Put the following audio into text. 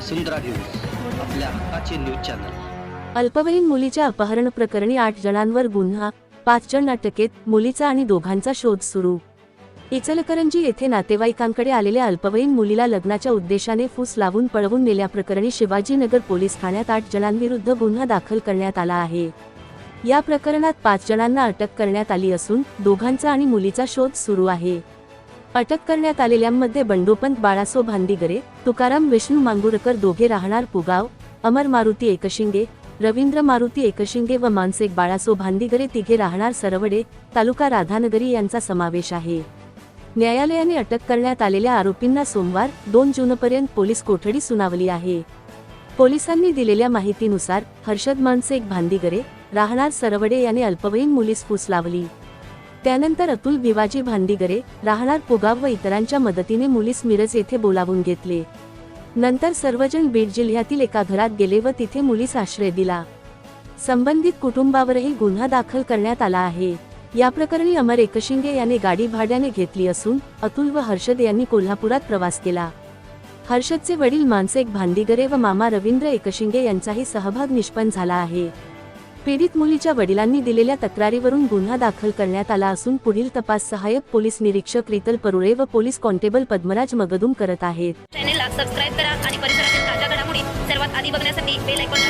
वसुंधरा news आपल्या हक्काचे news channel. अल्पवयीन मुलीच्या अपहरण प्रकरणी आठ जणांवर गुन्हा पाच जण अटकेत मुलीचा आणि दोघांचा शोध सुरू. इचलकरंजी येथे नातेवाईकांकडे आलेल्या अल्पवयीन मुलीला लग्नाच्या उद्देशाने फूस लावून पळवून नेल्याप्रकरणी शिवाजीनगर पोलीस ठाण्यात आठ जणांविरुद्ध गुन्हा दाखल करण्यात आला आहे. या प्रकरणात पाच जणांना अटक करण्यात आली असून दोघांचा आणि मुलीचा शोध सुरू आहे. अटक करण्यात आलेल्यांमध्ये बंडोपंत बाळासो भांदिगरे तुकाराम विष्णू मांगुरकर दोघे राहणार पुगाव अमर मारुती एकशिंगे रवींद्र मारुती एकशिंगे व मानसेक बाळासो भांदिगरे तिघे राहणार सरवडे तालुका राधानगरी यांचा समावेश आहे. न्यायालयाने अटक करण्यात आलेल्या आरोपींना सोमवार दोन जूनपर्यंत पोलीस कोठडी सुनावली आहे. पोलिसांनी दिलेल्या माहितीनुसार हर्षद मानसेक भांदिगरे राहणार सरवडे याने अल्पवयीन मुलीस फूस लावली. त्यानंतर अतुल भिवाजी भांडीगरे राहणार पुगाव व इतरांच्या मदतीने मुलीस मिरज येथे बोलावून घेतले. नंतर सर्वजण बीड जिल्ह्यातील एका घरात गेले व तिथे मुलीस आश्रय दिला. संबंधित कुटुंबावरही गुन्हा दाखल करण्यात आला आहे. या प्रकरणी अमर एकशिंगे याने गाडी भाड्याने घेतली असून अतुल व हर्षद यांनी कोल्हापुरात प्रवास केला. हर्षदचे वडील मानसेक भांडीगरे व मामा रवींद्र एकशिंगे यांचाही सहभाग निष्पन्न झाला आहे. पीडित मुलीच्या वडिलांनी दिलेल्या तक्रारीवरून गुन्हा दाखल करण्यात आला असून पुढील तपास सहाय्यक पोलीस निरीक्षक रितल परुळे व पोलीस कॉन्स्टेबल पद्मराज मगदुम करत आहेत. चॅनेलला सबस्क्राईब करा आणि परिसरातील ताज्या घडामोडी सर्वात आधी बघण्यासाठी बेल आयकॉनला